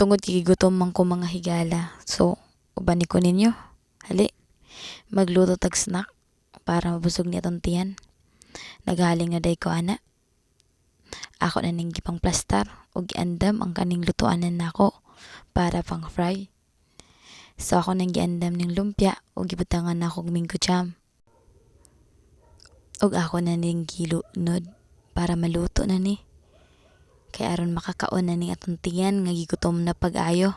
tungod kay gutom man ko mga higala. So, ubani ko ninyo. Hali, magluto tag snack para mabusog ni atong tiyan. Naghaling na day ko ana. Ako na ning gipang plastar ug giandam ang kaning lutuanan nako para pang fry. So ako nang giandam ning lumpia ug gibutangan nako og minggo jam. Ug ako na ning gilunod para maluto na ni. Kay aron makakaon na ning atong tiyan nga gigutom na pag-ayo.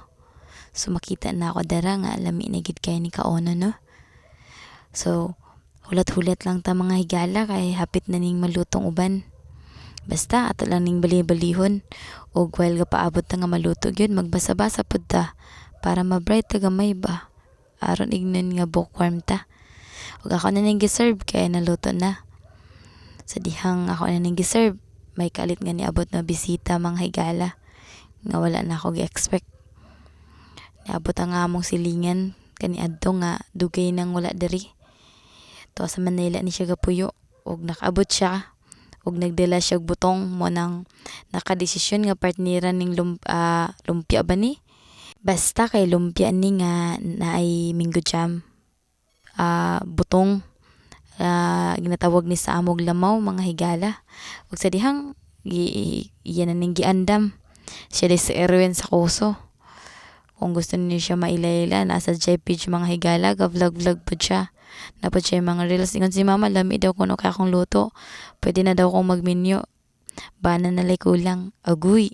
So makita na ako dara nga lami na gid kay ni kaono no. So hulat-hulat lang ta mga higala kay hapit na ning malutong uban. Basta ato lang ning bali-balihon ug while ga paabot na nga maluto gyud magbasa-basa pud ta para ma-bright ta gamay ba. Aron ignon nga bookworm ta. Ug ako na ning giserve kay naluto na. Sa dihang ako na ning giserve may kalit nga niabot na bisita mga higala nga wala na ako gi-expect. Niabot ang among silingan kani adto nga dugay nang wala diri. To sa Manila ni siya gapuyo ug nakaabot siya ug nagdala siya og butong mo nang nakadesisyon nga partnera ning lum, ah, lumpia ba ni? Basta kay lumpia ni nga naay minggo jam. Ah, butong ginatawag ni sa amog lamaw mga higala. Ug sa dihang gi, iyan ning giandam. Siya di si Erwin sa kuso. Kung gusto niyo siya mailayla, nasa JPG mga higala, ga-vlog-vlog po siya. Napod siya mga reels. Ingon si mama, lami daw kuno kaya akong luto. Pwede na daw kong magminyo. Bana na lay kulang. Aguy.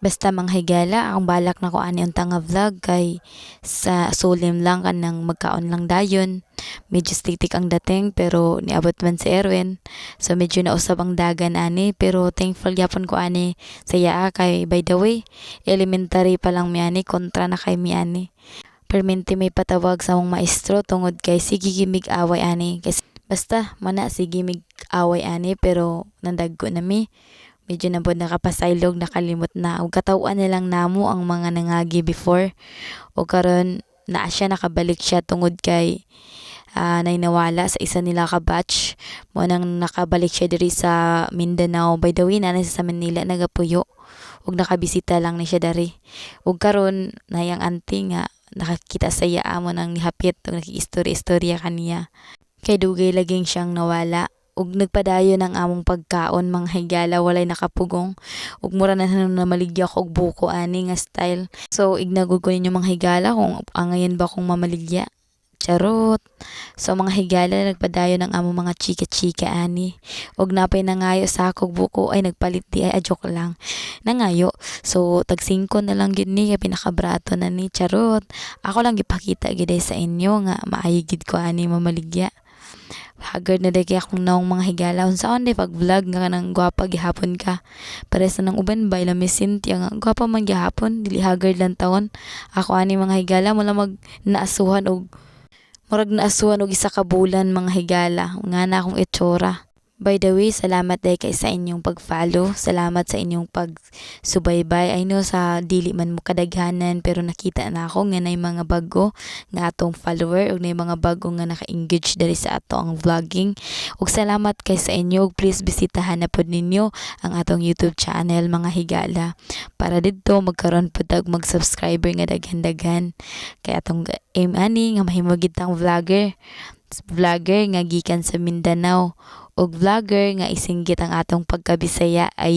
Basta mga higala, ang balak na ko ani ang tanga vlog kay sa sulim lang kan nang magkaon lang dayon. Medyo stitik ang dating pero niabot man si Erwin. So medyo nausab ang dagan ani pero thankful gyapon ko ani sa yaa kay by the way elementary pa lang mi ani kontra na kay mi ani. Permente may patawag sa mong maestro tungod kay sige gimig away ani kasi basta mana sige mig away ani pero nandagko na mi medyo na po nakapasaylog nakalimot na. Ug katawan na lang namo ang mga nangagi before. O karon naa siya nakabalik siya tungod kay ah, nay nawala sa isa nila ka batch. Mo nang nakabalik siya diri sa Mindanao. By the way na sa Manila nagapuyo. Ug nakabisita lang ni siya dari ug karon nayang auntie nga nakakita sa iya amo nang nihapit ug nakiistorya-istorya kaniya kay dugay laging siyang nawala ug nagpadayon ang among pagkaon mga higala walay nakapugong. Ug mura na na maligya ko og buko ani nga style. So ignagod ko ninyo mga higala kung angayon ba kung mamaligya. Charot! So mga higala nagpadayon ang among mga chika-chika ani. Ug napay nangayo sa akog buko ay nagpalit di ay a joke lang. Nangayo. So tag 5 na lang gyud ni kay pinakabrato na ni. Charot! Ako lang gipakita gid sa inyo nga maayo gid ko ani mamaligya Haggard na kay akong naong mga higala. Unsaon day pag vlog nga kanang gwapa gihapon ka. Pares na ng uban ba ila Miss Cynthia nga gwapa man gihapon dili haggard lang taon. Ako ani mga higala mo lang mag naasuhan og murag naasuhan og isa ka bulan mga higala. Nga na akong itsura By the way, salamat day kay sa inyong pag-follow. Salamat sa inyong pag-subaybay. I know sa dili man mo kadaghanan pero nakita na ako nga nay mga bago nga atong follower ug nay mga bago nga naka-engage diri sa ato ang vlogging. Ug salamat kay sa inyo please bisitahan na pod ninyo ang atong YouTube channel mga higala para didto magkaroon pud og mag-subscriber nga daghan-daghan. Kay atong aim ani nga mahimugid tang vlogger vlogger nga gikan sa Mindanao ug vlogger nga isinggit ang atong pagkabisaya ay